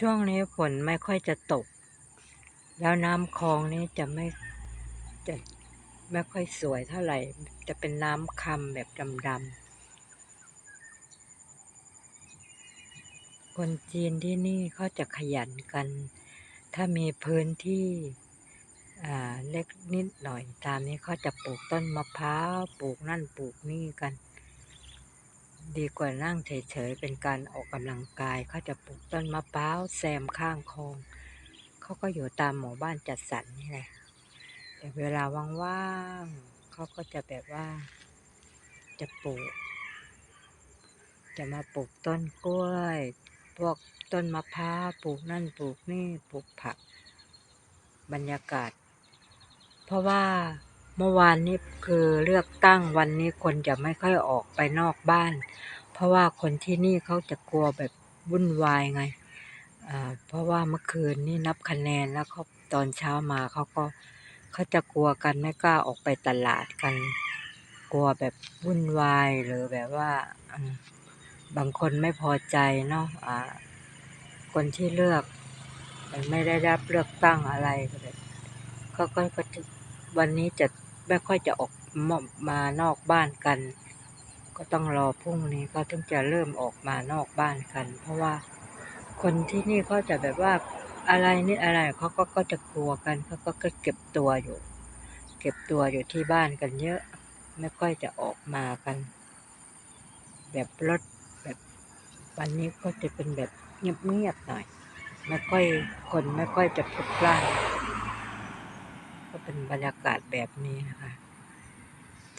ช่วงนี้ฝนไม่ค่อยจะตก แล้วน้ำคลองนี้จะไม่จะไม่ค่อยสวยเท่าไหร่ จะเป็นน้ำคำแบบดำๆ คนจีนที่นี่เขาจะขยันกัน ถ้ามีพื้นที่อ่าเล็กนิดหน่อยตามนี้เขาจะปลูกต้นมะพร้าว ปลูกนั่นปลูกนี่กัน ดีกว่านั่งเฉยๆ เป็นการออกกำลังกาย เขาจะปลูกต้นมะพร้าวแซมข้างคลอง เขาก็อยู่ตามหมู่บ้านจัดสรรนี่แหละ แต่เวลาว่างๆ เขาก็จะแบบว่า จะปลูก จะมาปลูกต้นกล้วย พวกต้นมะพร้าวปลูกนั่นปลูกนี่ปลูกผัก บรรยากาศ เพราะว่า เมื่อวานนี้คือเลือกตั้งวันนี้คนจะไม่ค่อยออกไปนอกบ้าน เพราะว่าคนที่นี่เขาจะกลัวแบบวุ่นวายไงอ่าเพราะว่าเมื่อคืนนี่นับคะแนนแล้วเขาตอนเช้ามาเขาก็เขาจะกลัวกันไม่กล้าออกไปตลาดกัน กลัวแบบวุ่นวายหรือแบบว่าบางคนไม่พอใจเนาะอ่าคนที่เลือกมันไม่ได้รับเลือกตั้งอะไรก็ก็ก็ก็จะวันนี้จะ ไม่ค่อยจะออกมมานอกบ้านกัน ก็ต้องรอพรุ่งนี้เขาถึงจะเริ่มออกมานอกบ้านกัน เพราะว่าคนที่นี่เขาจะแบบว่าอะไรนิดอะไรเขาก็ก็จะกลัวกันเขาก็ก็เก็บตัวอยู่ เก็บตัวอยู่ที่บ้านกันเยอะ ไม่ค่อยจะออกมากัน แบบรถแบบวันนี้ก็จะเป็นแบบเงียบๆหน่อย ไม่ค่อยคนไม่ค่อยจะพลุกพล่าน เป็นบรรยากาศแบบนี้นะคะ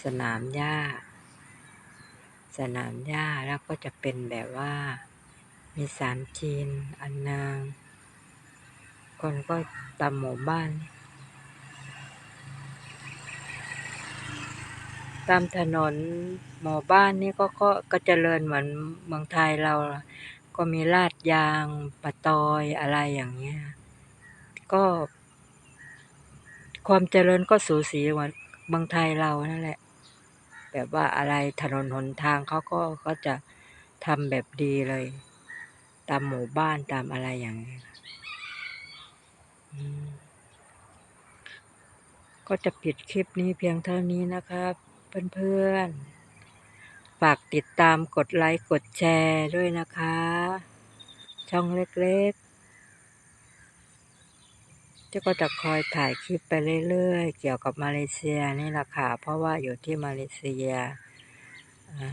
สนามหญ้า สนามหญ้าแล้วก็จะเป็นแบบว่า มีศาลจีน อันนาง คนก็ตามหมู่บ้านตามถนนหมู่บ้านนี่ก็ก็ก็เจริญเหมือนเมืองไทยเรา ก็มีลาดยางปะตอยอะไรอย่างเงี้ย ก็ ความเจริญก็สูสีเหมือนเมืองไทยเรานั่นแหละ แบบว่าอะไรถนนหนทางเขาก็ก็จะทำแบบดีเลย ตามหมู่บ้านตามอะไรอย่างเงี้ก็จะปิดคลิปนี้เพียงเท่านี้นะครับเพื่อนๆ ฝากติดตามกดไลค์กดแชร์ด้วยนะคะ ช่องเล็กๆ จ้าก็จะคอยถ่ายคลิปไปเรื่อยๆ เกี่ยวกับมาเลเซียนี่แหละค่ะ เพราะว่าอยู่ที่มาเลเซียอ่า